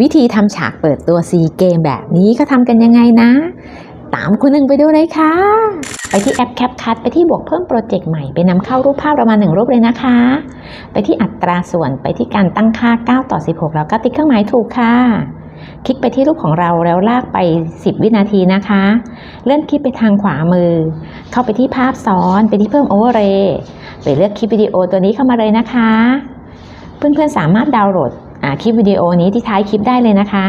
วิธีทำฉากเปิดตัวซีเกมแบบนี้ก็ทำกันยังไงนะ ตามคุณหนึ่งไปดูเลยค่ะ ไปที่แอป CapCut ไปที่บวกเพิ่มโปรเจกต์ใหม่ไปนำเข้ารูปภาพประมาณหนึ่งรูปเลยนะคะ ไปที่อัตราส่วนไปที่การตั้งค่า 9 ต่อ 16 แล้วก็ติ๊กเครื่องหมายถูกค่ะ คลิกไปที่รูปของเราแล้วลากไป 10 วินาทีนะคะ เลื่อนคลิปไปทางขวามือ เข้าไปที่ภาพซ้อนไปที่เพิ่มโอเวอร์เรย์ไปเลือกคลิปวิดีโอตัวนี้เข้ามาเลยนะคะ เพื่อนๆสามารถดาวน์โหลด คลิปวิดีโอนี้ที่ท้ายคลิปได้เลยนะคะ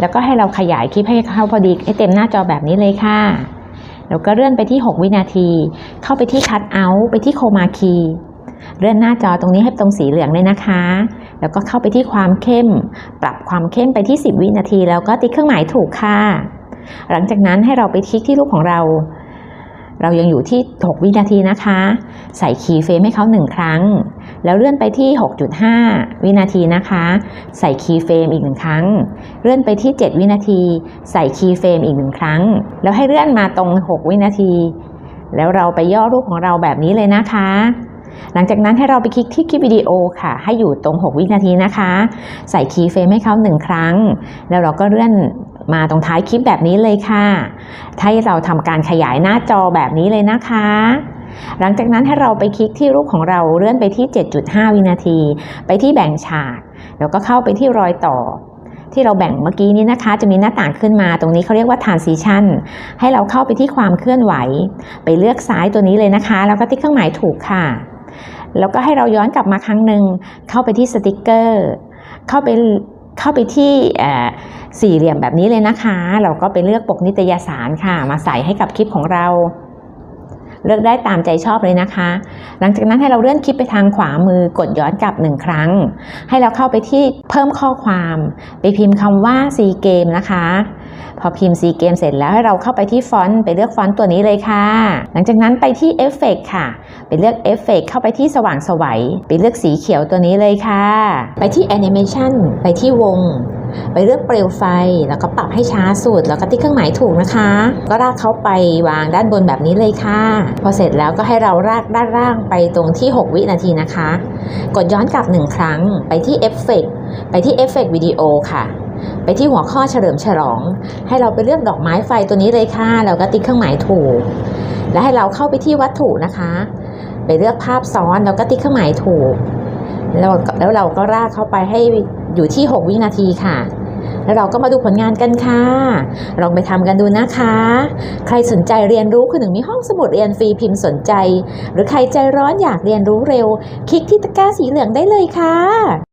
แล้วก็ให้เราขยายคลิปให้เข้าพอดีให้เต็มหน้าจอแบบนี้เลยค่ะแล้วก็เลื่อนไปที่ 6 วินาที เข้าไปที่ Cut Out ไปที่ Chroma Key เลื่อนหน้าจอตรงนี้ให้ตรงสีเหลืองเลยนะคะ แล้วก็เข้าไปที่ความเข้ม ปรับความเข้มไปที่ 10 วินาที แล้วก็ติ๊กเครื่องหมายถูกค่ะ หลังจากนั้นให้เราไปคลิกที่รูปของเรา เรายังอยู่ที่ 6 วินาทีนะคะ ใส่คีย์เฟรมให้เขา1ครั้ง แล้วเลื่อนไปที่ 6.5 วินาทีนะคะ ใส่คีย์เฟรมอีกหนึ่งครั้ง เลื่อนไปที่ 7 วินาที ใส่คีย์เฟรมอีกหนึ่งครั้ง แล้วให้เลื่อนมาตรง 6 วินาที แล้วเราไปย่อรูปของเราแบบนี้เลยนะคะ หลังจากนั้นให้เราไปคลิกที่คลิปวิดีโอค่ะ ให้อยู่ตรง 6 วินาทีนะคะ ใส่คีย์เฟรมให้เขา1 ครั้ง แล้วเราก็เลื่อนมาตรงท้ายคลิปแบบนี้เลยค่ะให้เราทำการขยายหน้าจอแบบนี้เลยนะคะ หลังจากนั้นให้เราไปคลิกที่รูปของเราเลื่อนไปที่ 7.5 วินาที ไปที่แบ่งฉากแล้วก็เข้าไปที่รอยต่อ ที่เราแบ่งเมื่อกี้นี้นะคะ จะมีหน้าต่างขึ้นมาตรงนี้เขาเรียกว่า transition ให้เราเข้าไปที่ความเคลื่อนไหว ไปเลือกซ้ายตัวนี้เลยนะคะ แล้วก็ติ๊กเครื่องหมายถูกค่ะ แล้วก็ให้เราย้อนกลับมาครั้งหนึ่งเข้าไปที่สติกเกอร์เข้าไปเข้าไปที่สี่เหลี่ยมแบบนี้เลยนะคะ เราก็ไปเลือกปกนิตยสารค่ะ มาใส่ให้กับคลิปของเรา เลือกได้ตามใจชอบเลยนะคะ หลังจากนั้นให้เราเลื่อนคลิปไปทางขวามือกดย้อนกลับหนึ่งครั้ง ให้เราเข้าไปที่เพิ่มข้อความ ไปพิมพ์คำว่า C เกมนะคะ พอพิมพ์ C Game เสร็จแล้วให้เราเข้าไปที่ฟอนต์ไปเลือกฟอนต์ตัวนี้เลยค่ะ หลังจากนั้นไปที่เอฟเฟกค่ะ ไปเลือกเอฟเฟกเข้าไปที่สว่างสวัยไปเลือกสีเขียวตัวนี้เลยค่ะ ไปที่แอนิเมชันไปที่วงไปเลือกเปลวไฟแล้วก็ปรับให้ช้าสุดแล้วก็ติ๊กเครื่องหมายถูกนะคะ ก็รากเขาไปวางด้านบนแบบนี้เลยค่ะ พอเสร็จแล้วก็ให้เรารากด้านล่างไปตรงที่ 6 วินาทีนะคะ กดย้อนกลับ 1 ครั้งไปที่เอฟเฟกไปที่เอฟเฟกวิดีโอค่ะ ไปที่หัวข้อเฉลิมฉลอง ให้เราไปเลือกดอกไม้ไฟตัวนี้เลยค่ะแล้วก็ติ๊กเครื่องหมายถูก และให้เราเข้าไปที่วัตถุนะคะ ไปเลือกภาพซ้อนแล้วก็ติ๊กเครื่องหมายถูก แล้วแล้วเราก็รากเข้าไปให้อยู่ที่ 6 วินาทีค่ะแล้วเราก็มาดูผลงานกันค่ะ ลองไปทำกันดูนะคะ ใครสนใจเรียนรู้คือหนึ่งมีห้องสมุดเรียนฟรีพิมพ์สนใจ หรือใครใจร้อนอยากเรียนรู้เร็ว คลิกที่ตะกร้าสีเหลืองได้เลยค่ะ